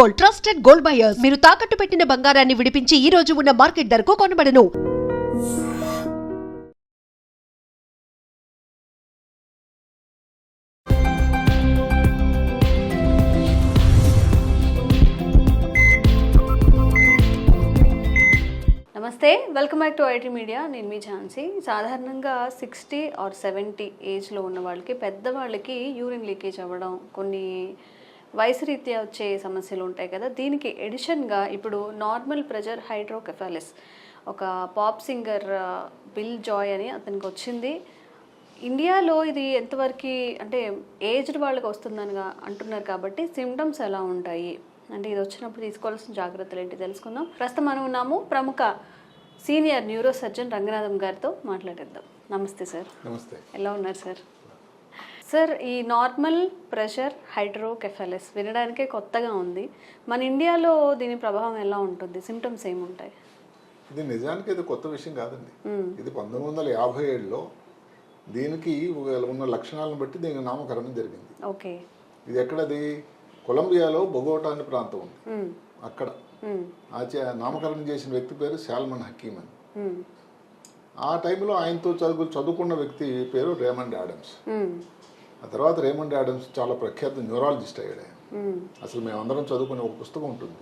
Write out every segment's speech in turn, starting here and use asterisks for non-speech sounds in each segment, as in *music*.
Gold trusted gold buyers. మీరు తాకట్టు పెట్టిన బంగారాన్ని విడిపించి ఈ రోజు ఉన్న మార్కెట్ ధరకు కొనబడను. నమస్తే welcome back to IT media. నేను మీ ఝాన్సీ. సాధారణంగా సిక్స్టీ ఆర్ సెవెంటీ ఏజ్లో ఉన్న వాళ్ళకి పెద్దవాళ్ళకి యూరిన్ లీకేజ్ అవ్వడం కొన్ని వయసు రీత్యా వచ్చే సమస్యలు ఉంటాయి కదా దీనికి ఎడిషన్గా ఇప్పుడు నార్మల్ ప్రెజర్ హైడ్రోకెఫాలిస్ ఒక పాప్ సింగర్ బిల్ జాయ్ అని అతనికి వచ్చింది. ఇండియాలో ఇది ఎంతవరకు అంటే ఏజ్డ్ వాళ్ళకి వస్తుందని అంటున్నారు కాబట్టి సిమ్టమ్స్ ఎలా ఉంటాయి? అంటే ఇది వచ్చినప్పుడు తీసుకోవాల్సిన జాగ్రత్తలు ఏంటి తెలుసుకుందాం. ప్రస్తుతం మనం ఉన్నాము ప్రముఖ సీనియర్ న్యూరో సర్జన్ రంగనాథం గారితో మాట్లాడేద్దాం. నమస్తే సార్. నమస్తే. ఎలా ఉన్నారు సార్? సార్ ఈ నార్మల్ ప్రెషర్ హైడ్రోకెఫాలిస్ వినడానికే కొత్తగా ఉంది. మన ఇండియాలో దీని ప్రభావం ఎలా ఉంటుంది? సిమ్టమ్స్ ఏముంటాయి? ఇది నిజానికి ఇది కొత్త విషయం కాదండి. ఇది పంతొమ్మిది వందల యాభై ఏడులో దీనికి ఉన్న లక్షణాలను బట్టి దీనికి నామకరణం జరిగింది. ఓకే ఇది ఎక్కడది? కొలంబియాలో బొగోటా అనే ప్రాంతం ఉంది. మ్మ్. అక్కడ. చే- నామకరణం చేసిన వ్యక్తి పేరు శాల్మన్ హకీమ్ అని. ఆ టైంలో ఆయనతో చదువు చదువుకున్న వ్యక్తి పేరు రేమండ్ యాడమ్స్. మ్మ్. ఆ తర్వాత రేమండ్ యాడమ్స్ చాలా ప్రఖ్యాత న్యూరాలజిస్ట్ అయ్యాడు. అసలు మేమందరం చదువుకునే ఒక పుస్తకం ఉంటుంది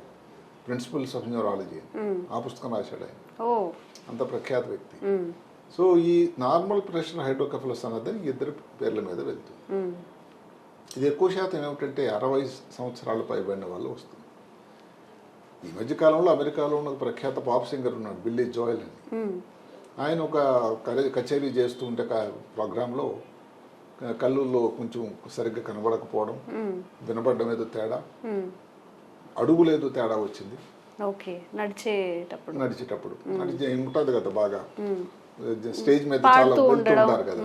ప్రిన్సిపల్స్ ఆఫ్ న్యూరాలజీ. ఆ పుస్తకం రాశాడు ఆయన అంత ప్రఖ్యాత వ్యక్తి. సో ఈ నార్మల్ ప్రెషర్ హైడ్రోకెఫలస్ అన్నది ఇద్దరు పేర్ల మీద వెళ్తుంది. ఇది ఎక్కువ శాతం ఏమిటంటే అరవై సంవత్సరాల పైబడిన వాళ్ళు వస్తుంది ఈ మధ్య కాలంలో అమెరికాలో ఉన్న ప్రఖ్యాత పాప్ సింగర్ ఉన్నాడు బిల్లీ జోయల్ అని. ఆయన ఒక కచేరీ చేస్తూ ఉంటే ప్రోగ్రాంలో కళ్ళుల్లో కొంచెం సరిగ్గా కనబడకపోవడం మ్మ్. వినపడడం ఏదో తేడా మ్మ్. అడుగులు ఏదో తేడా వచ్చింది. ఓకే నడిచేటప్పుడు. నడిచేటప్పుడు. నడిచే ఉంటుంది కదా బాగా. స్టేజ్ మీద చాలా ఉంటారు కదా.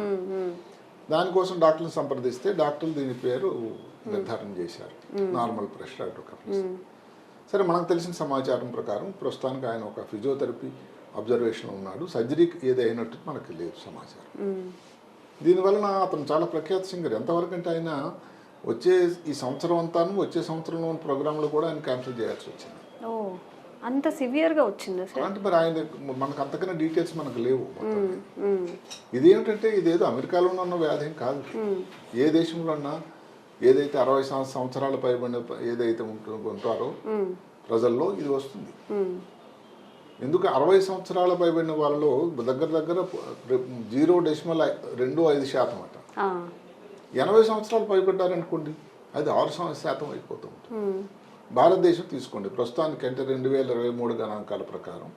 దానికోసం డాక్టర్ని సంప్రదిస్తే డాక్టర్లు దీని పేరు నిర్ధారణ చేశారు. నార్మల్ ప్రెషర్ హైడ్రోకఫ్లస్ సరే మనకు తెలిసిన సమాచారం ప్రకారం ప్రస్తుతానికి ఆయన ఒక ఫిజియోథెరపీ అబ్జర్వేషన్ ఉన్నాడు. సర్జరీ ఏదైనట్టు మనకి లేదు సమాచారం. దీనివలన అతను చాలా ప్రఖ్యాత సింగర్ ఎంతవరకు అంటే ఆయన వచ్చే ఈ సంవత్సరం అంతాను వచ్చే సంవత్సరంలో ఉన్న ప్రోగ్రాంలో కూడా ఆయన క్యాన్సిల్ చేయాల్సి వచ్చింది అంత సివియర్గా వచ్చిందా సార్ అంటే మరి ఆయన మనకు అంతకన్నా డీటెయిల్స్ మనకు లేవు మొత్తం మీద. మ్మ్. ఇది ఏమిటంటే ఇదేదో అమెరికాలో ఉన్న వ్యాధి ఏం కాదు ఏ దేశంలో అన్నా ఏదైతే అరవై సంవ- సంవత్సరాల పైబడిన ఏదైతే ఉంటు- ఉంటారో మ్మ్. ప్రజల్లో ఇది వస్తుంది. ఎందుకు అరవై సంవత్సరాల పైబడిన వాళ్ళలో దగ్గర దగ్గర జీరో డెసిమల్ రెండు ఐదు శాతం అట. ఎనభై సంవత్సరాలు పైబడ్డారనుకోండి అది ఆరు శాతం అయిపోతుంది. భారతదేశం తీసుకోండి ప్రస్తుతానికి అంటే రెండు వేల ఇరవై మూడు గణాంకాల ప్రకారం.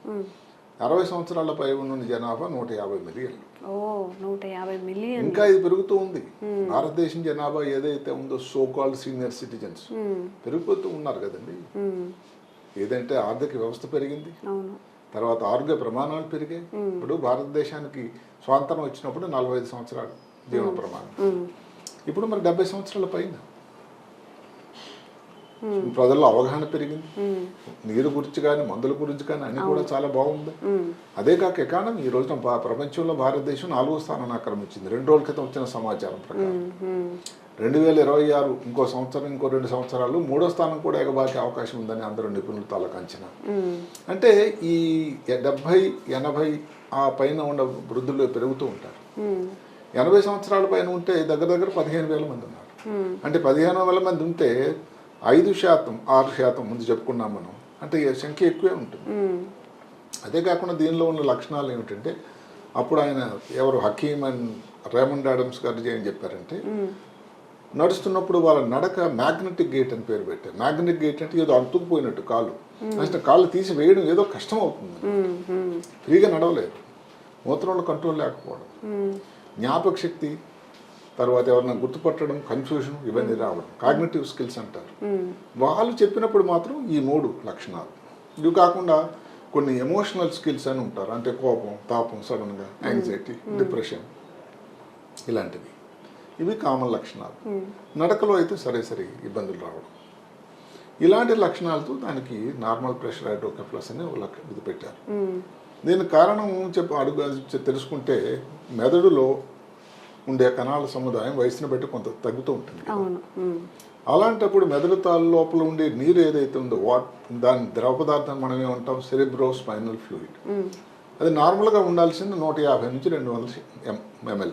అరవై సంవత్సరాల పై ఉన్న జనాభా నూట యాభై మిలియన్లు ఓ నూట యాభై మిలియన్ ఇంకా ఇది పెరుగుతూ ఉంది భారతదేశం జనాభా ఏదైతే ఉందో సో కాల్డ్ సీనియర్ సిటిజన్స్. పెరిగిపోతూ ఉన్నారు కదండి. ఏదంటే ఆర్థిక వ్యవస్థ పెరిగింది. తర్వాత ఆరోగ్య ప్రమాణాలు పెరిగాయి. ఇప్పుడు భారతదేశానికి స్వాతంత్రం వచ్చినప్పుడు నలభై ఐదు సంవత్సరాలు జీవన ప్రమాణం. ఇప్పుడు మరి డెబ్బై సంవత్సరాల పైన. ప్రజల్లో అవగాహన పెరిగింది. నీరు గురించి కానీ మందుల గురించి కానీ అన్ని కూడా చాలా బాగుంది. అదే కాక ఎకానమీ ఈ రోజున ప్రపంచంలో భారతదేశం నాలుగో స్థానాన్ని ఆక్రమించింది. రెండు రోజుల క్రితం వచ్చిన సమాచారం ప్రకారం. రెండు వేల ఇరవై ఆరు ఇంకో సంవత్సరం ఇంకో రెండు సంవత్సరాలు మూడో స్థానం కూడా ఎగబాకే అవకాశం ఉందని అందరూ నిపుణులు తాలూకు అంచనా మ్మ్. అంటే ఈ డెబ్భై ఎనభై ఆ పైన ఉన్న వృద్ధులు పెరుగుతూ ఉంటారు. ఎనభై సంవత్సరాల పైన ఉంటే దగ్గర దగ్గర పదిహేను వేల మంది ఉన్నారు. అంటే పదిహేను వేల మంది ఉంటే ఐదు శాతం ఆరు శాతం ముందు చెప్పుకున్నాం మనం అంటే సంఖ్య ఎక్కువే ఉంటుంది. అదే కాకుండా దీనిలో ఉన్న లక్షణాలు ఏమిటంటే అప్పుడు ఆయన ఎవరు హకీమ్ అండ్ రేమండ్ ఆడమ్స్ గారు ఏం చెప్పారంటే. నడుస్తున్నప్పుడు వాళ్ళ నడక మ్యాగ్నెటిక్ గేట్ అని పేరు పెట్టారు. మ్యాగ్నెటిక్ గేట్ అంటే ఏదో అంటుకుపోయినట్టు కాళ్ళు అసలు కాళ్ళు తీసి వేయడం ఏదో కష్టం అవుతుంది. ఫ్రీగా నడవలేదు. మూత్రంలో కంట్రోల్ లేకపోవడం. జ్ఞాపక శక్తి తర్వాత ఎవరైనా గుర్తుపట్టడం కన్ఫ్యూజన్ ఇవన్నీ రావడం. కాగ్నేటివ్ స్కిల్స్ అంటారు. వాళ్ళు చెప్పినప్పుడు మాత్రం ఈ మూడు లక్షణాలు. ఇవి కాకుండా కొన్ని ఎమోషనల్ స్కిల్స్ అని ఉంటారు. అంటే కోపం తాపం సడన్గా యాంగ్జైటీ డిప్రెషన్ ఇలాంటివి. ఇవి కామన్ లక్షణాలు. నడకలో అయితే సరే సరే ఇబ్బందులు రావడం ఇలాంటి లక్షణాలతో దానికి నార్మల్ ప్రెషర్ హైడ్రోకెఫ్లస్ అని ఒక లక్ష- ఇది పెట్టారు. దీనికి కారణం చెప్ప అడుగు తెలుసుకుంటే మెదడులో ఉండే కణాల సముదాయం వయసుని బట్టి కొంత తగ్గుతూ ఉంటుంది. అలాంటప్పుడు మెదడు తాలు లోపల ఉండే నీరు ఏదైతే ఉందో వాట్ దాని ద్రవ పదార్థాన్ని మనం ఏమంటాం? Cerebrospinal fluid. అది నార్మల్గా ఉండాల్సింది నూట యాభై నుంచి రెండు వందల ఎంఎల్.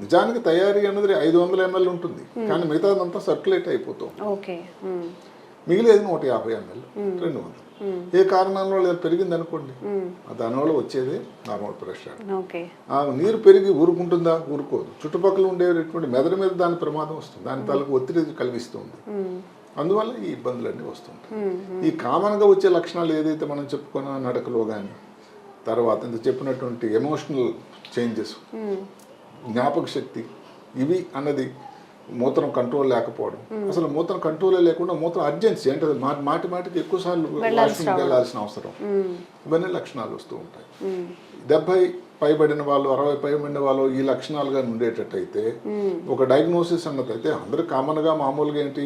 నిజానికి తయారీ అన్నది ఐదు వందల ఎంఎల్ ఉంటుంది. కానీ మిగతాదంతా సర్క్యులేట్ అయిపోతాం. మ్మ్. మిగిలేది నూట యాభై ఎంఎల్ రెండు వందలు. ఏ కారణంలో లేదా పెరిగింది అనుకోండి దానివల్ల వచ్చేది నార్మల్ ప్రెషర్. ఆ నీరు పెరిగి ఊరుకుంటుందా? ఊరుకోదు. చుట్టుపక్కల ఉండేటువంటి మెదడు మీద దాని ప్రమాదం వస్తుంది. దాని తాలూకు ఒత్తిడి కలిగిస్తుంది. అందువల్ల ఈ ఇబ్బందులన్నీ వస్తుంటాయి. ఈ కామన్గా వచ్చే లక్షణాలు ఏదైతే మనం చెప్పుకున్నా నడకలో కానీ తర్వాత ఇంత చెప్పినటువంటి ఎమోషనల్ చేంజెస్ జ్ఞాపక శక్తి ఇవి అన్నది మూత్రం కంట్రోల్ లేకపోవడం. అసలు మూత్రం కంట్రోల్ లేకుండా మూత్రం అర్జెన్సీ అంటే మాటి మాటికి ఎక్కువ సార్లు వెళ్ళాల్సిన అవసరం. ఇవన్నీ లక్షణాలు వస్తూ ఉంటాయి. డెబ్బై పైబడిన వాళ్ళు అరవై పైబడిన వాళ్ళు ఈ లక్షణాలుగా ఉండేటట్టయితే ఒక డయాగ్నోసిస్ అన్నది అయితే అందరూ కామన్గా మామూలుగా ఏంటి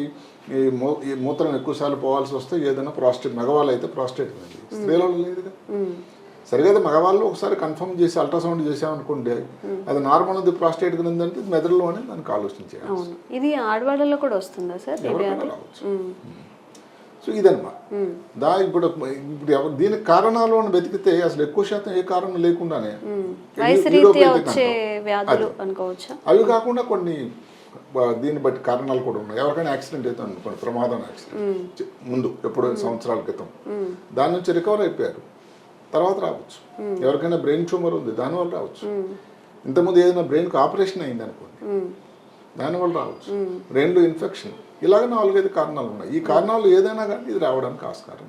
ఈ మూత్రం ఎక్కువసార్లు పోవాల్సి వస్తే ఏదైనా ప్రాస్టేట్ మగవాళ్ళు అయితే ప్రాస్టేట్ స్త్రీలలో లేదుగా సరిగా మగవాళ్ళు ఒకసారి కన్ఫర్మ్ చేసి అల్ట్రాసౌండ్ చేసామనుకోండి అది నార్మల్ ఉంది ప్రాస్టేట్ ఉందంటే మెదడులోనే దానికి ఆలోచన చేయాలి అవును. ఇది ఆడవాళ్ళలో కూడా వస్తుందా సార్? సో ఇదన్నమాట. దా ఇప్పుడు ఇప్పుడు ఎవరు దీనికి కారణాలు అని వెతికితే అసలు ఎక్కువ శాతం ఏ కారణం లేకుండానే అవి కాకుండా కొన్ని దీన్ని బట్టి కారణాలు కూడా ఉన్నాయి. ఎవరికైనా యాక్సిడెంట్ అయితే అనుకోండి ప్రమాదం యాక్సిడెంట్. ముందు ఎప్పుడో సంవత్సరాల క్రితం. దాని నుంచి రికవర్ అయిపోయారు. తర్వాత రావచ్చు. ఎవరికైనా బ్రెయిన్ ట్యూమర్ ఉంది దానివల్ల రావచ్చు. ఇంతకుముందు ఏదైనా బ్రెయిన్కి ఆపరేషన్ అయింది అనుకోండి దానివల్ల రావచ్చు. రెండు ఇన్ఫెక్షన్ ఇలాగ నాలుగైదు కారణాలు ఉన్నాయి. ఈ కారణాలు ఏదైనా కానీ ఇది రావడానికి ఆస్కారం.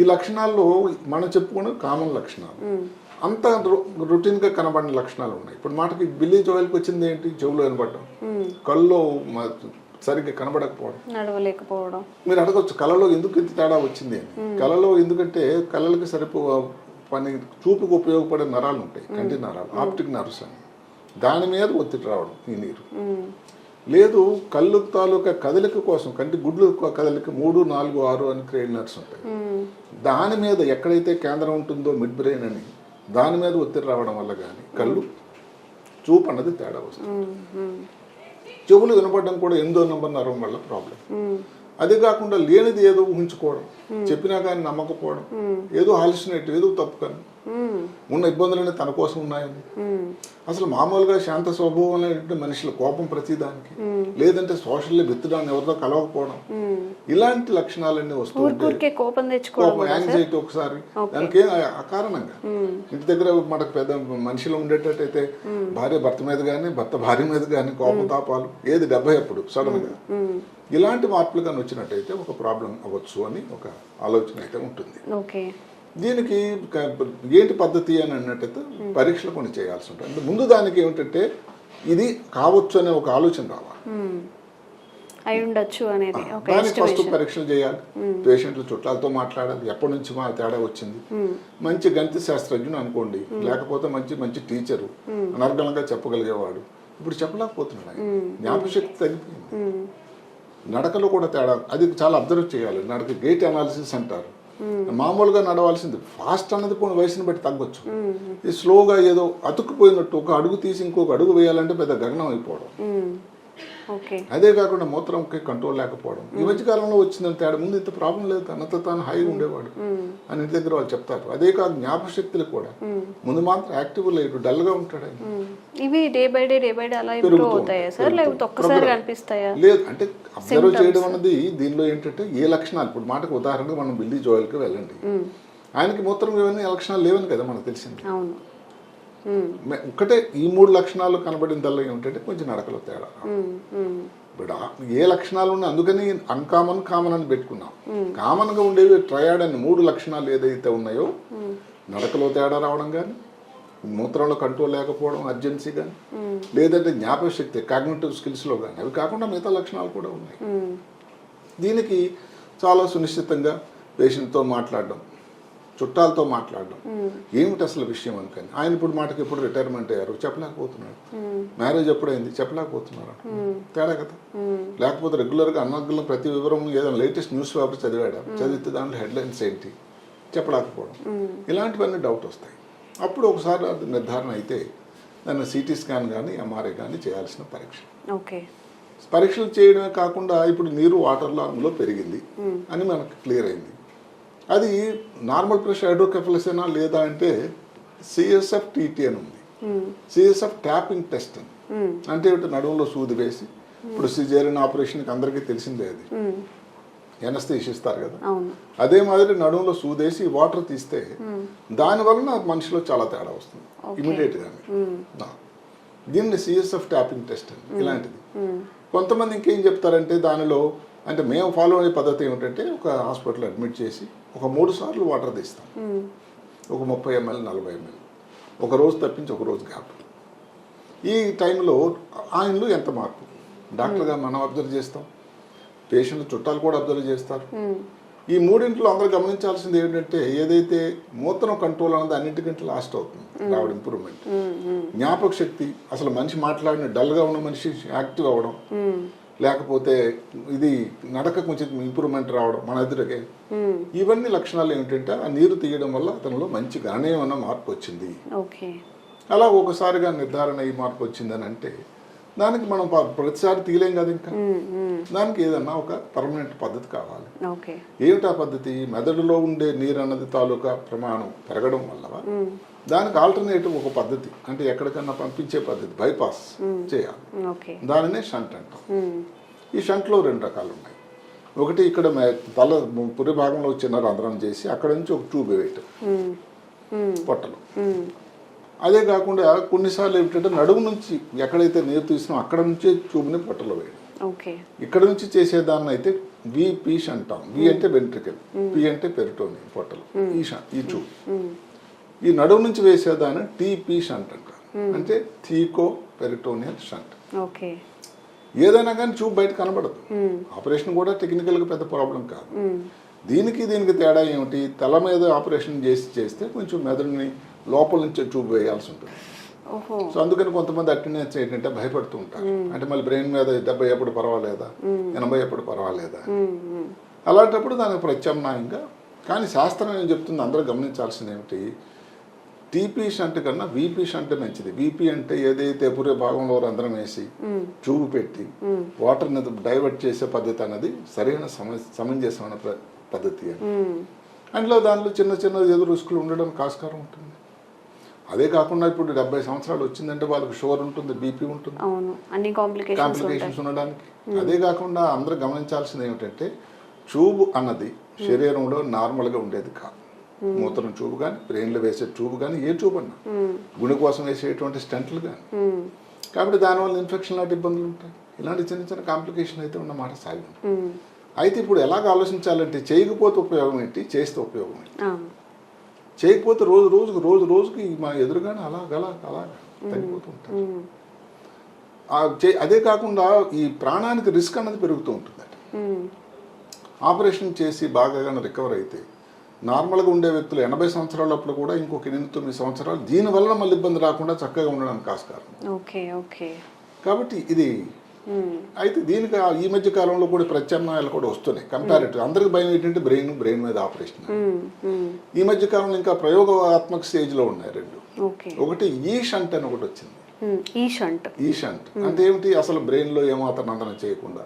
ఈ లక్షణాల్లో మనం చెప్పుకునే కామన్ లక్షణాలు. అంత రొటీన్గా కనబడిన లక్షణాలు ఉన్నాయి. ఇప్పుడు మాటకి బిల్లీ జోయల్కి వచ్చింది ఏంటి? చెవులో వినపడడం. కళ్ళు సరిగ్గా కనబడకపోవడం. నడవలేకపోవడం. మీరు అడగచ్చు కళలో ఎందుకు ఇంత తేడా వచ్చింది అని. కళలో ఎందుకంటే కళలకి సరిపో పని చూపుకు ఉపయోగపడే నరాలు ఉంటాయి కంటి నరాలు ఆప్టిక్ నర్వ్స్ అని. దాని మీద ఒత్తిడి రావడం ఈ నీరు. లేదు కళ్ళు తాలూకా కదలిక కోసం కంటి గుడ్లు కదలిక మూడు నాలుగు ఆరు అని క్రెయిన్ నర్వ్స్ ఉంటాయి. దాని మీద ఎక్కడైతే కేంద్రం ఉంటుందో మిడ్ బ్రెయిన్ అని దాని మీద ఒత్తిడి రావడం వల్ల కానీ కళ్ళు చూపు అన్నది తేడా వస్తుంది. చెవులు వినపడడం కూడా ఎనిమిదో నంబర్ నరం వల్ల ప్రాబ్లం అదే కాకుండా లేనిది ఏదో ఊహించుకోవడం చెప్పినా కానీ నమ్మకపోవడం ఏదో హాలిసినేట్ ఏదో తప్పు కానీ ఉన్న ఇబ్బందులన్నీ తన కోసం ఉన్నాయని. అసలు మామూలుగా శాంత స్వభావం మనుషుల కోపం ప్రతిదానికి. లేదంటే సోషల్లీ విత్తడాన్ని ఎవరితో కలవకపోవడం. ఇలాంటి లక్షణాలన్నీ వస్తూ కోపం యాంగ్జైటీ ఒకసారి. దానికి అకారణంగా. ఇంటి దగ్గర మనకు పెద్ద మనిషిలో ఉండేటట్టయితే భార్య భర్త మీద కానీ భర్త భార్య మీద కానీ కోపం తాపాలు ఏది డెబ్బై అప్పుడు సడన్గా. ఇలాంటి మార్పులు కానీ వచ్చినట్టయితే ఒక ప్రాబ్లం అవ్వచ్చు అని ఒక ఆలోచన అయితే ఉంటుంది. ఓకే. దీనికి ఏంటి పద్ధతి అని అన్నట్టయితే పరీక్షలు కొన్ని చేయాల్సి ఉంటుంది. అంటే ముందు దానికి ఏమిటంటే ఇది కావచ్చు అనే ఒక ఆలోచన రావాలి. అయి ఉండొచ్చు అనేది ఒక దానికి ఫస్ట్ పరీక్షలు చేయాలి. పేషెంట్లు చుట్టాలతో మాట్లాడాలి. ఎప్పటి నుంచి మా తేడా వచ్చింది? మంచి గణిత శాస్త్రజ్ఞుడు అనుకోండి లేకపోతే మంచి మంచి టీచరు అనర్గళంగా చెప్పగలిగేవాడు. ఇప్పుడు చెప్పలేకపోతున్నాడు ఆయన. జ్ఞాపకశక్తి తగ్గిపోయింది. నడకలో కూడా తేడా అది చాలా అబ్జర్వ్ చేయాలి. నడక గేట్ అనాలిసిస్ అంటారు. మామూలుగా నడవాల్సింది. ఫాస్ట్ అన్నది కొన్ని వయసుని బట్టి తగ్గొచ్చు. ఇది స్లోగా ఏదో అతుక్కుపోయినట్టు ఒక అడుగు తీసి ఇంకొక అడుగు వేయాలంటే పెద్ద గగనం అయిపోవడం. అదే కాకుండా మూత్రంకి కంట్రోల్ లేకపోవడం. ఈ మధ్య కాలంలో వచ్చిందని తేడా ముందు ఇంత ప్రాబ్లం లేదు తనతో తాను హాయిగా ఉండేవాడు. అని ఇంటి దగ్గర వాళ్ళు చెప్తారు. అదే కాక జ్ఞాపశక్తులు కూడా. ముందు మాత్రం యాక్టివ్ లేడు డల్గా ఉంటాడు ఇవి day by day day by day అలా ఇంప్రూవ్ అవుతాయా సార్? లేకపోతే. ఒక్కసారి. కనిపిస్తాయా? లేదు అంటే అబ్జర్వ్ చేయడం అన్నది దీనిలో ఏంటంటే ఏ లక్షణాలు? ఇప్పుడు మాటకు ఉదాహరణగా మనం బిల్లీ జోయల్కి వెళ్ళండి. ఆయనకి మూత్రం ఇవన్నీ లక్షణాలు లేవని కదా మనకు తెలిసింది. ఒక్కటే ఈ మూడు లక్షణాలు కనబడిందల్లా ఏమిటంటే కొంచెం నడకలో తేడా. ఇప్పుడు ఏ లక్షణాలు ఉన్నాయి? అందుకని అన్కామన్ కామన్ అని పెట్టుకున్నాం. కామన్గా ఉండేవి ట్రయాడ్ అని మూడు లక్షణాలు ఏదైతే ఉన్నాయో నడకలో తేడా రావడం కానీ మూత్రంలో కంట్రోల్ లేకపోవడం అర్జెన్సీ కానీ లేదంటే జ్ఞాపక శక్తి కాగ్నిటివ్ స్కిల్స్లో కానీ అవి కాకుండా మిగతా లక్షణాలు కూడా ఉన్నాయి. దీనికి చాలా సునిశ్చితంగా పేషెంట్తో మాట్లాడడం. చుట్టాలతో మాట్లాడడం. ఏమిటి అసలు విషయం అనుకని ఆయన ఇప్పుడు మాటకి ఎప్పుడు రిటైర్మెంట్ అయ్యారు? చెప్పలేకపోతున్నాడు. మ్యారేజ్ ఎప్పుడైంది? చెప్పలేకపోతున్నారు? తేడా కదా. లేకపోతే రెగ్యులర్గా అన్నగ్గుల ప్రతి వివరం ఏదైనా లేటెస్ట్ న్యూస్ పేపర్ చదివాడా? చదివితే దాంట్లో హెడ్లైన్స్ ఏంటి? చెప్పలేకపోవడం. ఇలాంటివన్నీ డౌట్ వస్తాయి. అప్పుడు ఒకసారి అది నిర్ధారణ అయితే దాన్ని సిటీ స్కాన్ కానీ ఎంఆర్ఐ కానీ చేయాల్సిన పరీక్ష. ఓకే. పరీక్షలు చేయడమే కాకుండా ఇప్పుడు నీరు వాటర్లో అందులో పెరిగింది అని మనకు క్లియర్ అయింది. అది నార్మల్ ప్రెషర్ హైడ్రోకెఫలసేనా లేదా అంటే సిఎస్ఎఫ్ టీటీ అని ఉంది. సిఎస్ఎఫ్ ట్యాపింగ్ టెస్ట్ అని. అంటే ఇటు నడుములో సూది వేసి ఇప్పుడు సిజేరియన్ ఆపరేషన్కి అందరికీ తెలిసిందే అది. ఎనస్థీష్ ఇస్తారు కదా. అదే మాదిరి నడుములో సూదేసి వాటర్ తీస్తే దాని వలన మనిషిలో చాలా తేడా వస్తుంది. ఇమీడియట్ గానే. నా. దీన్ని సిఎస్ఎఫ్ ట్యాపింగ్ టెస్ట్ అని. ఇలాంటిది. కొంతమంది ఇంకేం చెప్తారంటే దానిలో అంటే మేము ఫాలో అయ్యే పద్ధతి ఏమిటంటే ఒక హాస్పిటల్ అడ్మిట్ చేసి ఒక మూడు సార్లు వాటర్ తీస్తాం. ఒక ముప్పై ఎంఎల్ నలభై ఎంఎల్. ఒక రోజు తప్పించి ఒక రోజు గ్యాప్. ఈ టైంలో ఆయనలో ఎంత మార్పు? డాక్టర్గా మనం అబ్జర్వ్ చేస్తాం. పేషెంట్ చుట్టాలు కూడా అబ్జర్వ్ చేస్తారు. ఈ మూడింట్లో అందరూ గమనించాల్సింది ఏంటంటే ఏదైతే మూత్రం కంట్రోల్ అన్నది అన్నిటికంటే లాస్ట్ అవుతుంది. రావడం ఇంప్రూవ్మెంట్ జ్ఞాపక శక్తి అసలు మనిషి మాట్లాడిన డల్గా ఉన్న మనిషి యాక్టివ్ అవ్వడం. లేకపోతే ఇది నడక కొంచెం ఇంప్రూవ్మెంట్ రావడం మన ఎదురుకే ఇవన్నీ లక్షణాలు ఏమిటంటే ఆ నీరు తీయడం వల్ల అతనిలో మంచి గణనీయమైన మార్పు వచ్చింది. అలా ఒకసారిగా నిర్ధారణ ఈ మార్పు వచ్చిందని అంటే దానికి మనం ప్రతిసారి తీయలేం కదా ఇంకా. దానికి ఏదన్నా ఒక పర్మనెంట్ పద్ధతి కావాలి. ఏమిటా పద్ధతి? మెదడులో ఉండే నీరు అన్నది తాలూకా ప్రమాణం పెరగడం వల్ల దానికి ఆల్టర్నేటివ్ ఒక పద్ధతి. అంటే ఎక్కడికన్నా పంపించే పద్ధతి. బైపాస్ చేయాలి. ఓకే దానినే షంట్ అంటాం. ఈ షంట్లో రెండు రకాలు ఉన్నాయి. ఒకటి ఇక్కడ తల పురి భాగంలో చిన్న రంధ్రం చేసి అక్కడ నుంచి ఒక ట్యూబ్ వేయటం. పొట్టలో. అదే కాకుండా కొన్నిసార్లు ఏమిటంటే నడుము నుంచి ఎక్కడైతే నీరు తీసినా అక్కడ నుంచే ట్యూబ్ని పొట్టలో వేయడం ఇక్కడ నుంచి చేసేదాన్ని అయితే వి పీష్ అంటాం. వి అంటే వెంట్రికల్ పి అంటే పెరిటోని పొట్టలు. ఈ ఈ ట్యూబ్ ఈ నడుము నుంచి వేసేదాన్ని టీ పీష్ అంటారు అంటే. థీకో పెరిటోనియల్ షంట్ ఏదైనా కానీ ట్యూబ్ బయట కనబడదు. ఆపరేషన్ కూడా టెక్నికల్గా పెద్ద ప్రాబ్లం కాదు. దీనికి దీనికి తేడా ఏమిటి? తల మీద ఆపరేషన్ చేసి చేస్తే కొంచెం మెదడుని లోపల నుంచి ట్యూబ్ వేయాల్సి ఉంటుంది. సో అందుకని కొంతమంది అటెండెన్స్ ఏంటంటే భయపడుతూ ఉంటారు. అంటే మళ్ళీ బ్రెయిన్ మీద డెబ్బై ఎప్పుడు పర్వాలేదా? ఎనభై ఎప్పుడు పర్వాలేదా? అలాంటప్పుడు దానికి ప్రత్యామ్నాయంగా కానీ శాస్త్రం ఏం చెప్తుంది? అందరూ గమనించాల్సింది ఏమిటి? టీపీ షంట్ కన్నా వీపీ షంట్ మంచిది. వీపీ అంటే ఏదైతే పురే భాగంలో రంధ్రం వేసి ట్యూబ్ పెట్టి వాటర్ డైవర్ట్ చేసే పద్ధతి అన్నది సరైన సమ సమంజసమైన పద్ధతి అని అందులో దానిలో చిన్న చిన్న ఎదురు రుసుకులు ఉండడానికి ఆస్కారం ఉంటుంది. అదే కాకుండా ఇప్పుడు డెబ్బై సంవత్సరాలు వచ్చిందంటే వాళ్ళకి షుగర్ ఉంటుంది బీపీ ఉంటుంది. అన్ని కాంప్లికేషన్స్ ఉండడానికి. అదే కాకుండా అందరూ గమనించాల్సింది ఏమిటంటే ట్యూబ్ అన్నది శరీరంలో నార్మల్గా ఉండేది కాదు. మూత్రం ట్యూబ్ కానీ బ్రెయిన్లో వేసే ట్యూబ్ కానీ ఏ ట్యూబ్ అన్నా. గుండె కోసం వేసేటువంటి స్టంట్లు కానీ. కాబట్టి దానివల్ల ఇన్ఫెక్షన్ లాంటి ఇబ్బందులు ఉంటాయి. ఇలాంటి చిన్న చిన్న కాంప్లికేషన్ అయితే ఉన్నమాట సాగి. అయితే ఇప్పుడు ఎలాగ ఆలోచించాలంటే చేయకపోతే ఉపయోగం ఏంటి? చేస్తే ఉపయోగం ఏంటి. చేయకపోతే రోజు రోజుకు రోజు రోజుకి మన ఎదురుగానే అలాగ అలాగ అలాగ తగ్గిపోతూ ఉంటారు. అదే కాకుండా ఈ ప్రాణానికి రిస్క్ అన్నది పెరుగుతూ ఉంటుందట. మ్మ్. ఆపరేషన్ చేసి బాగా రికవర్ అయితే నార్మల్గా ఉండే వ్యక్తులు ఎనభై సంవత్సరాలప్పుడు కూడా ఇంకొక ఎనిమిది తొమ్మిది సంవత్సరాలు దీనివల్ల మళ్ళీ ఇబ్బంది రాకుండా చక్కగా ఉండడానికి ఆస్కారం. Okay okay. కాబట్టి ఇది. అయితే దీనికి ఈ మధ్య కాలంలో కూడా ప్రత్యామ్నాయాలు కూడా వస్తున్నాయి. కంపారిటివ్ అందరికి భయం ఏంటంటే బ్రెయిన్ బ్రెయిన్ మీద ఆపరేషన్. ఈ మధ్య కాలంలో ఇంకా ప్రయోగాత్మక స్టేజ్లో ఉన్నాయి రెండు. ఒకటి ఈ షంట్ అని ఒకటి వచ్చింది. ఈ షంట్. ఈ షంట్. అంటే ఏమిటి? అసలు బ్రెయిన్లో ఏమాత్రం రంధ్రం చేయకుండా.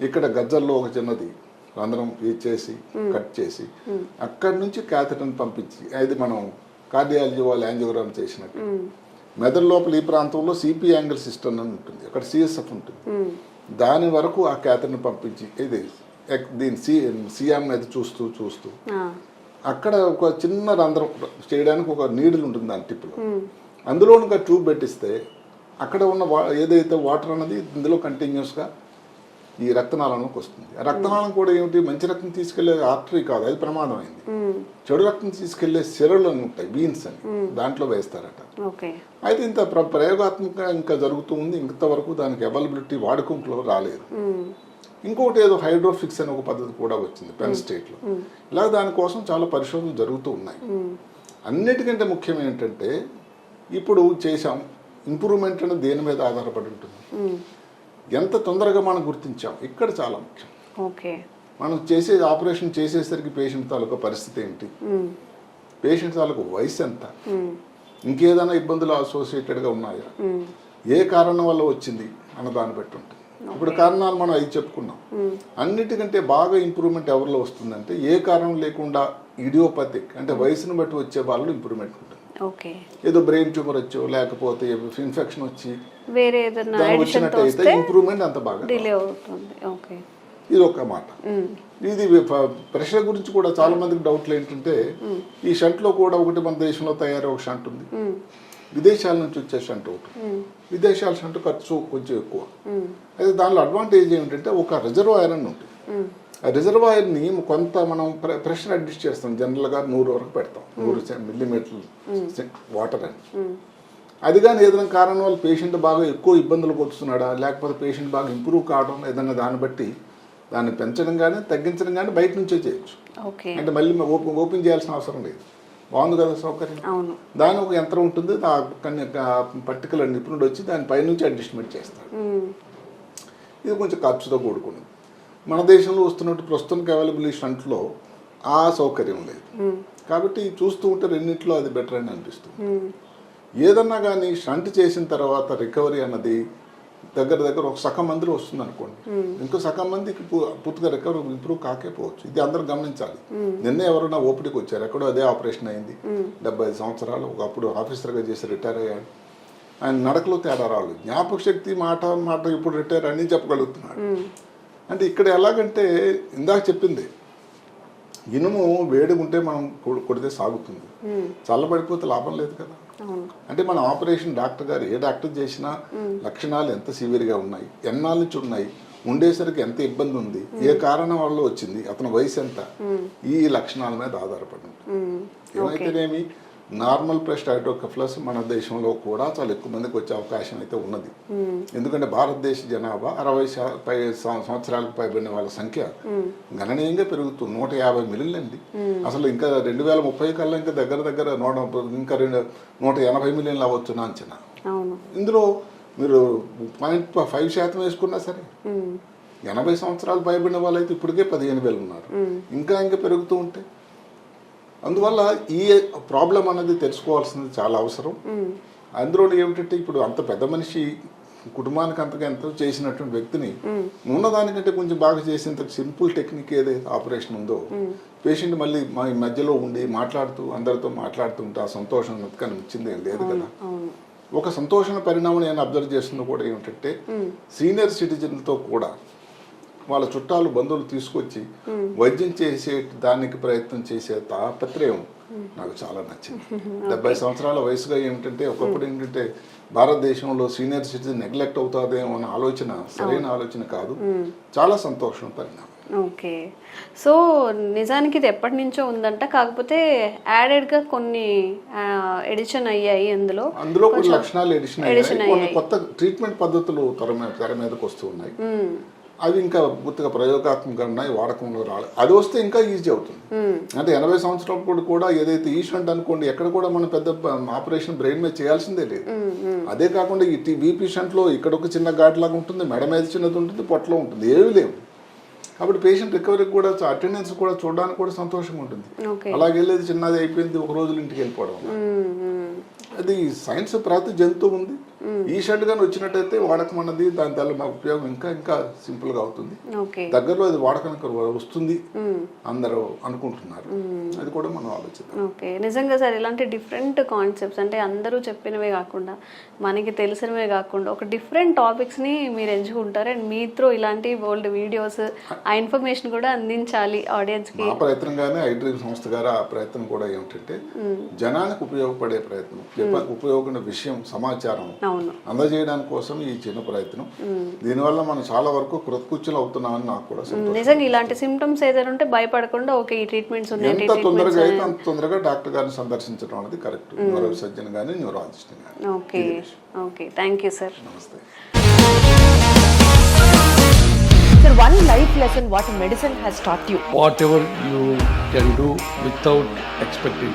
ఇక్కడ గజ్జల్లో ఒక చిన్నది రంధ్రం చేసి కట్ చేసి అక్కడి నుంచి క్యాథెటర్ని పంపించి అది మనం కార్డియాలజీ వాళ్ళు యాంజియోగ్రామ్ చేసినట్టు. మెదడు లోపల ఈ ప్రాంతంలో సిపి యాంగిల్ సిస్టమ్ అని ఉంటుంది అక్కడ సిఎస్ఎఫ్ ఉంటుంది. దాని వరకు ఆ క్యాథెటర్ని పంపించి ఇది దీని సి సిఎం మీద చూస్తూ చూస్తూ. అక్కడ ఒక చిన్న రంధ్రం చేయడానికి ఒక నీడిల్ ఉంటుంది దాని టిప్లో. అందులో ఒక ట్యూబ్ పెట్టిస్తే అక్కడ ఉన్న ఏదైతే వాటర్ అన్నది ఇందులో కంటిన్యూస్గా ఈ రక్తనాళంలోకి వస్తుంది. ఆ రక్తనాళం కూడా ఏమిటి? మంచి రక్తం తీసుకెళ్ళే ఆర్టరీ కాదు అది ప్రమాదం అయింది. చెడు రక్తం తీసుకెళ్ళే సిరలు అని ఉంటాయి బీన్స్ అని. దాంట్లో వేస్తారట. అయితే ఇంత ప్ర- ప్రయోగాత్మకంగా ఇంకా జరుగుతూ ఉంది. ఇంతవరకు దానికి అవైలబిలిటీ వాడుకంలో రాలేదు. మ్మ్. ఇంకొకటి ఏదో హైడ్రోఫిక్స్ అనే ఒక పద్ధతి కూడా వచ్చింది పెన్ స్టేట్లో. ఇలా దానికోసం చాలా పరిశోధనలు జరుగుతూ ఉన్నాయి. అన్నిటికంటే ముఖ్యం ఏంటంటే ఇప్పుడు చేశాం ఇంప్రూవ్మెంట్ అనేది దేని మీద ఆధారపడి ఉంటుంది. ఎంత తొందరగా మనం గుర్తించాం? ఇక్కడ చాలా ముఖ్యం. ఓకే. మనం చేసే ఆపరేషన్ చేసేసరికి పేషెంట్ తాలూకా పరిస్థితి ఏంటి. పేషెంట్ తాలూకు వయసు ఎంత. ఇంకేదైనా ఇబ్బందులు అసోసియేటెడ్గా ఉన్నాయా. ఏ కారణం వల్ల వచ్చింది? అన్న దాన్ని బట్టి ఉంటుంది. ఇప్పుడు కారణాలు మనం ఐదు చెప్పుకున్నాం. అన్నిటికంటే బాగా ఇంప్రూవ్మెంట్ ఎవరిలో వస్తుందంటే ఏ కారణం లేకుండా ఇడియోపతిక్ అంటే వయసును బట్టి వచ్చే వాళ్ళు ఇంప్రూవ్మెంట్ ఏదో బ్రెయిన్ ట్యూమర్ వచ్చో లేకపోతే ఇన్ఫెక్షన్ వచ్చి వేరే ఏదైనా వచ్చినట్టయితే ఇంప్రూవ్మెంట్ అంత బాగా డిలే అవుతుంది. ఓకే. ఇది ఒక మాట ఇది ప్రెషర్ గురించి కూడా చాలా మందికి డౌట్లు ఏంటంటే ఈ షంట్లో కూడా ఒకటి మన దేశంలో తయారై ఒక షంట్ ఉంది. విదేశాల నుంచి వచ్చే షంట్ ఒకటి. విదేశాల షంట్ ఖర్చు కొంచెం ఎక్కువ. అయితే దానిలో అడ్వాంటేజ్ ఏంటంటే ఒక రిజర్వాయర్ అని ఉంటుంది. రిజర్వాయర్ని కొంత మనం ప్రె- ప్రెషర్ అడ్జస్ట్ చేస్తాం. జనరల్గా నూరు వరకు పెడతాం. నూరు మిల్లీమీటర్ వాటర్ అని. అది కానీ ఏదైనా కారణం వల్ల పేషెంట్ బాగా ఎక్కువ ఇబ్బందులు పడుతున్నాడా లేకపోతే పేషెంట్ బాగా ఇంప్రూవ్ కావడం ఏదైనా దాన్ని బట్టి దాన్ని పెంచడం కానీ తగ్గించడం కానీ బయట నుంచే చేయొచ్చు. అంటే మళ్ళీ ఓపెన్ ఓపెన్ చేయాల్సిన అవసరం లేదు. బాగుంది కదా సౌకర్యం? దాని ఒక యంత్రం ఉంటుంది. ఆ పర్టికులర్ నిపుణుడు వచ్చి దాని పైనుంచి అడ్జస్ట్మెంట్ చేస్తాడు. ఇది కొంచెం ఖర్చుతో కూడుకున్నది. మన దేశంలో వస్తున్నట్టు ప్రస్తుతానికి అవైలబుల్ ఈ స్టంట్లో ఆ సౌకర్యం లేదు. కాబట్టి చూస్తూ ఉంటే రెండింటిలో అది బెటర్ అని అనిపిస్తుంది. మ్మ్. ఏదన్నా కానీ స్టంట్ చేసిన తర్వాత రికవరీ అన్నది దగ్గర దగ్గర ఒక సగం మందిలో వస్తుంది అనుకోండి. ఇంకో సగం మందికి పూర్తిగా రికవరీ ఇంప్రూవ్ కాకపోవచ్చు. ఇది అందరూ గమనించాలి. నిన్న ఎవరైనా ఓపిడికి వచ్చారు ఎక్కడో అదే ఆపరేషన్ అయింది. డెబ్బై ఐదు సంవత్సరాలు ఒకప్పుడు ఆఫీసర్గా చేసి రిటైర్ అయ్యాడు. ఆయన నడకలో తేడా రాలేదు. జ్ఞాపక శక్తి మాట మాట ఇప్పుడు రిటైర్ అని చెప్పగలుగుతున్నాడు. అంటే ఇక్కడ ఎలాగంటే ఇందాక చెప్పింది ఇనుము వేడిగా ఉంటే మనం కొడితే సాగుతుంది. చల్లబడిపోతే లాభం లేదు కదా. అంటే మన ఆపరేషన్ డాక్టర్ గారు ఏ డాక్టర్ చేసినా లక్షణాలు ఎంత సివియర్గా ఉన్నాయి ఎన్నాళ్ళ నుంచి ఉన్నాయి ఉండేసరికి ఎంత ఇబ్బంది ఉంది ఏ కారణం వల్ల వచ్చింది అతని వయసు ఎంత? ఈ లక్షణాల మీద ఆధారపడి ఉంటుంది. ఏమైతేనేమి? నార్మల్ ప్రెస్టాటోకఫ్లస్ మన దేశంలో కూడా చాలా ఎక్కువ మందికి వచ్చే అవకాశం అయితే ఉన్నది. ఎందుకంటే భారతదేశ జనాభా అరవై పై సంవత్సరాలకు పైబడిన వాళ్ళ సంఖ్య గణనీయంగా పెరుగుతుంది నూట యాభై మిలియన్లు అండి అసలు ఇంకా రెండు వేల ముప్పై కల్లా ఇంకా దగ్గర దగ్గర నూట ఇంకా రెండు నూట ఎనభై మిలియన్లు అవ్వచ్చు నా అంచనా ఇందులో మీరు పాయింట్ ఫైవ్ శాతం వేసుకున్నా సరే. ఎనభై సంవత్సరాలు పైబడిన వాళ్ళైతే ఇప్పటికే పదిహేను వేలు ఉన్నారు ఇంకా ఇంకా పెరుగుతూ ఉంటే అందువల్ల ఈ ప్రాబ్లం అనేది తెలుసుకోవాల్సింది చాలా అవసరం. అందులో ఏమిటంటే ఇప్పుడు అంత పెద్ద మనిషి కుటుంబానికి అంతగా ఎంతో చేసినటువంటి వ్యక్తిని ఉన్నదానికంటే కొంచెం బాగా చేసేంత సింపుల్ టెక్నిక్ ఏదైతే ఆపరేషన్ ఉందో పేషెంట్ మళ్ళీ మా ఈ మధ్యలో ఉండి మాట్లాడుతూ అందరితో మాట్లాడుతుంటే ఆ సంతోషం కానీ ఇచ్చింది లేదు కదా. ఒక సంతోషణ పరిణామం నేను అబ్జర్వ్ చేస్తుంది కూడా ఏమిటంటే సీనియర్ సిటిజన్తో కూడా వాళ్ళ చుట్టాలు బంధువులు తీసుకొచ్చి వైద్యం చేసే దానికి ప్రయత్నం చేసే తాపత్రయం నాకు చాలా నచ్చింది. *laughs* డెబ్బై సంవత్సరాల వయసుగా ఏమిటంటే ఒకప్పుడు ఏంటంటే భారతదేశంలో సీనియర్ సిటిజన్ నెగ్లెక్ట్ అవుతాదేమో అన్న ఆలోచన సరైన ఆలోచన కాదు. చాలా సంతోషం పరిణామం. ఓకే. సో నిజానికి ఇది ఎప్పటి నుంచో ఉందంట కాకపోతే యాడెడ్గా కొన్ని ఎడిషన్ అయ్యాయి అందులో. అందులో కొన్ని లక్షణాలు ఎడిషన్ అయ్యాయి. కొత్త ట్రీట్మెంట్ పద్ధతులు తెర మీదకి వస్తూ ఉన్నాయి. అవి ఇంకా పూర్తిగా ప్రయోగాత్మకంగా ఉన్నాయి వాడకంలో రాలేదు అది వస్తే ఇంకా ఈజీ అవుతుంది. అంటే ఎనభై సంవత్సరాలు కూడా ఏదైతే ఈషంట్ అనుకోండి ఎక్కడ కూడా మనం పెద్ద ఆపరేషన్ బ్రెయిన్ మీద చేయాల్సిందే లేదు. అదే కాకుండా ఈ బీపీ షంట్లో ఇక్కడ ఒక చిన్న ఘాట్ లాగా ఉంటుంది మెడ మీద చిన్నది ఉంటుంది పొట్టలో ఉంటుంది ఏవి లేవు. కాబట్టి పేషెంట్ రికవరీకి కూడా అటెండెన్స్ కూడా చూడడానికి కూడా సంతోషంగా ఉంటుంది. అలాగే వెళ్ళేది చిన్నది అయిపోయింది ఒక రోజులు ఇంటికి వెళ్ళిపోవడం అది సైన్స్ ప్రతి జంతువు ఉంది. ఈ షర్ట్ కానీ వచ్చినట్టయితే వాడకం అన్నది దాని వల్ల మా ఉపయోగం ఇంకా ఇంకా సింపుల్గా అవుతుంది. ఓకే. దగ్గరలో అది వాడకానికి వస్తుంది అందరూ అనుకుంటున్నారు. అది కూడా మనం ఆలోచిద్దాం. ఓకే. నిజంగా సార్ ఇలాంటి డిఫరెంట్ కాన్సెప్ట్స్ అంటే అందరూ చెప్పినవే కాకుండా మనకి తెలిసినవే కాకుండా ఒక డిఫరెంట్ టాపిక్స్ని మీరు ఎంచుకుంటారు అండ్ మీ త్రూ ఇలాంటి ఓల్డ్ వీడియోస్ ఆ ఇన్ఫర్మేషన్ కూడా అందించాలి ఆడియన్స్కి మా ప్రయత్నంగానే ఐ డ్రీమ్ సంస్థ గారు ఆ ప్రయత్నం కూడా ఏమిటంటే జనానికి ఉపయోగపడే ప్రయత్నం ఉపయోగమైన విషయం సమాచారం అందజేయడానికి కోసం ఈ చిన్న ప్రయత్నం. దీనివల్ల మనం చాలా వరకు కృతకృత్యులు అవుతున్నామని నాకు కూడా నిజంగా ఇలాంటి సిమ్టమ్స్ ఏదైనా ఉంటే భయపడకుండా ఓకే ఈ ట్రీట్మెంట్స్ ఉన్నాయి ఎంత తొందరగా అయితే అంత తొందరగా డాక్టర్ గారిని సందర్శించడం అనేది కరెక్ట్. న్యూరో సర్జన్ కానీ న్యూరాలజిస్ట్ కానీ okay. Okay. Thank you sir నమస్తే. Sir, one life lesson what medicine has taught you. whatever you can do without expecting.